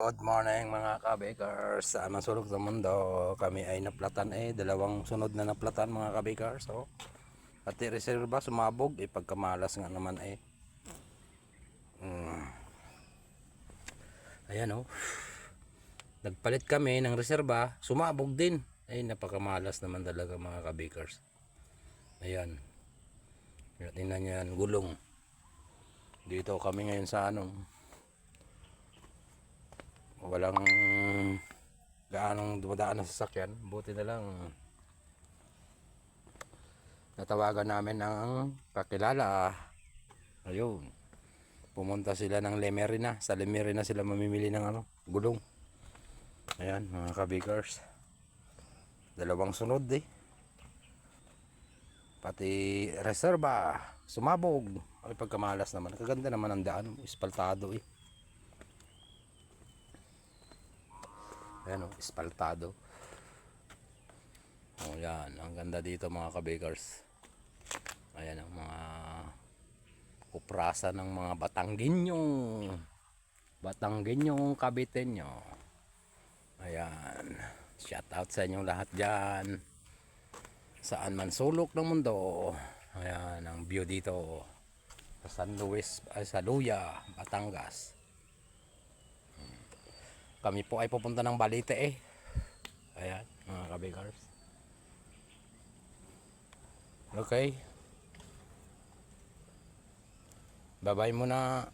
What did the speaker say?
Good morning mga kabakers sa masulog sa mundo. Kami ay naplatan eh. Dalawang sunod na naplatan mga kabakers. So, pati reserva sumabog. Eh, pagkamalas nga naman eh. Mm. Ayan oh. Nagpalit kami ng reserva. Sumabog din. Ay, napakamalas naman talaga mga kabakers. Ayan. Tingnan niyo yan. Gulong. Dito kami ngayon sa anong walang gaanong dumadaan na sasakyan. Buti na lang natawagan namin ng kakilala. Ayun. Pumunta sila ng Lemerina sa Lemerina sila mamimili ng ano gulong. Ayan mga kabikers dalawang sunod eh. Pati reserva sumabog. Ay pagkamalas naman. Kaganda naman ang daan. Ispaltado eh Ayan o, espaltado. O yan, ang ganda dito mga kabakers. Ayan ang mga kuprasa ng mga Batangginyong Batangginyong kabitenyo. Ayan. Shout out sa inyong lahat dyan. Saan man sulok ng mundo. Ayan ang view dito. Sa San Luis, ay sa Luya, Batangas. Kami po ay pupunta ng Balite eh. Ayan, mga kabigars. Okay. Bye-bye muna.